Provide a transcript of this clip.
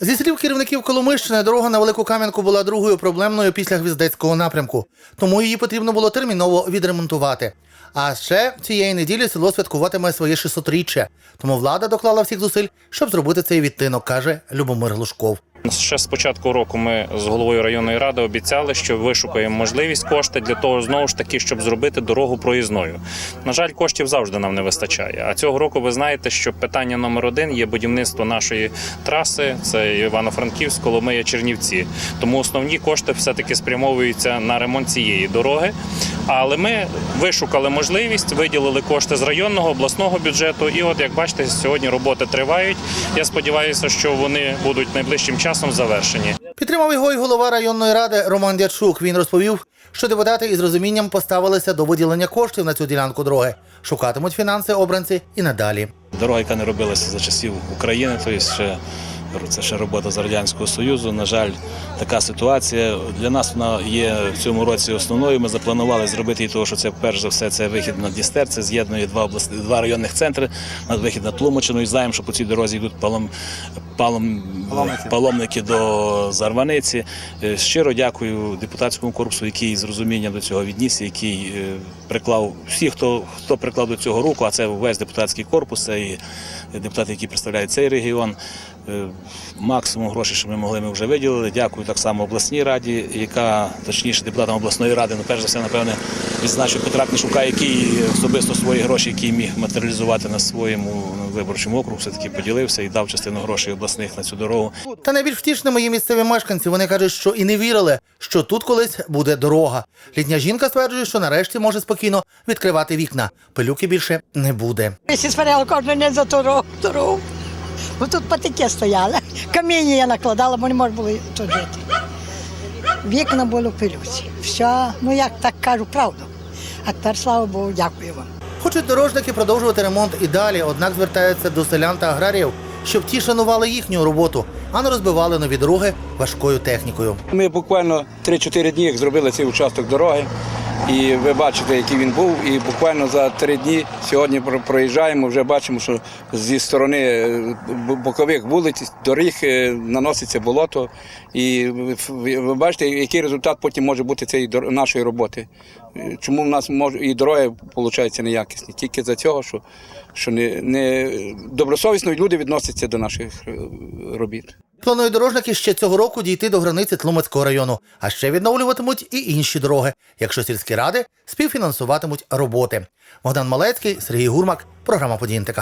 Зі слів керівників Коломищини, дорога на Велику Кам'янку була другою проблемною після Гвіздецького напрямку, тому її потрібно було терміново відремонтувати. А ще цієї неділі село святкуватиме своє 600-річчя, тому влада доклала всіх зусиль, щоб зробити цей відтинок, каже Любомир Глушков. Ще з початку року ми з головою районної ради обіцяли, що вишукаємо можливість кошти для того, знову ж таки, щоб зробити дорогу проїзною. На жаль, коштів завжди нам не вистачає. А цього року ви знаєте, що питання номер один є будівництво нашої траси. Це Івано-Франківськ, Коломия, Чернівці. Тому основні кошти все-таки спрямовуються на ремонт цієї дороги. Але ми вишукали можливість, виділили кошти з районного обласного бюджету. І от як бачите, сьогодні роботи тривають. Я сподіваюся, що вони будуть найближчим часом завершені. Підтримав його і голова районної ради Роман Дячук. Він розповів, що депутати із розумінням поставилися до виділення коштів на цю ділянку дороги. Шукатимуть фінанси обранці і надалі. Дорога, яка не робилася за часів України, тобто ще це ще робота з радянського союзу. На жаль, така ситуація для нас вона є в цьому році основною. Ми запланували зробити її, того, що це перш за все це вихід на Дністер, це з'єднує два обласні два районних центри на вихід на Тлумачину. І знаємо, що по цій дорозі йдуть палом, палом, паломники до Зарваниці. Е, Щиро дякую депутатському корпусу, який з розумінням до цього віднісся, який е, приклав всі, хто хто приклав до цього руку, а це весь депутатський корпус, це і депутати, які представляють цей регіон. Е, Максимум грошей, що ми могли, ми вже виділили. Дякую так само обласній раді, яка точніше депутатам обласної ради, ну перш за все, напевне, відзначу Петра Книшука, який особисто свої гроші, які міг матеріалізувати на своєму виборчому округу, все таки поділився і дав частину грошей обласних на цю дорогу. Та найбільш втішними є місцеві мешканці. Вони кажуть, що і не вірили, що тут колись буде дорога. Літня жінка стверджує, що нарешті може спокійно відкривати вікна. Пилюки більше не буде. Всі сварили кожен день за дорогу. Бо тут патики стояли. Каміння я накладала, бо не можна було тут жити. Вікна були в пилюці. Все, ну як так кажу, правду. А тепер, слава Богу, дякую вам. Хочуть дорожники продовжувати ремонт і далі, однак звертаються до селян та аграріїв, щоб ті шанували їхню роботу, а не розбивали нові дороги важкою технікою. Ми буквально 3-4 дні як зробили цей участок дороги. І ви бачите, який він був. І буквально за три дні сьогодні про- проїжджаємо, вже бачимо, що зі сторони е, бокових вулиць, доріг е, наноситься болото. І ви- бачите, який результат потім може бути цієї нашої роботи. Е, Чому в нас може і дороги виходить неякісні? Тільки за цього, що, що не, не добросовісно люди відносяться до наших робіт. Планують дорожники ще цього року дійти до границі Тлумацького району, а ще відновлюватимуть і інші дороги, якщо сільські ради співфінансуватимуть роботи. Богдан Малецький, Сергій Гурмак, програма «Події НТК».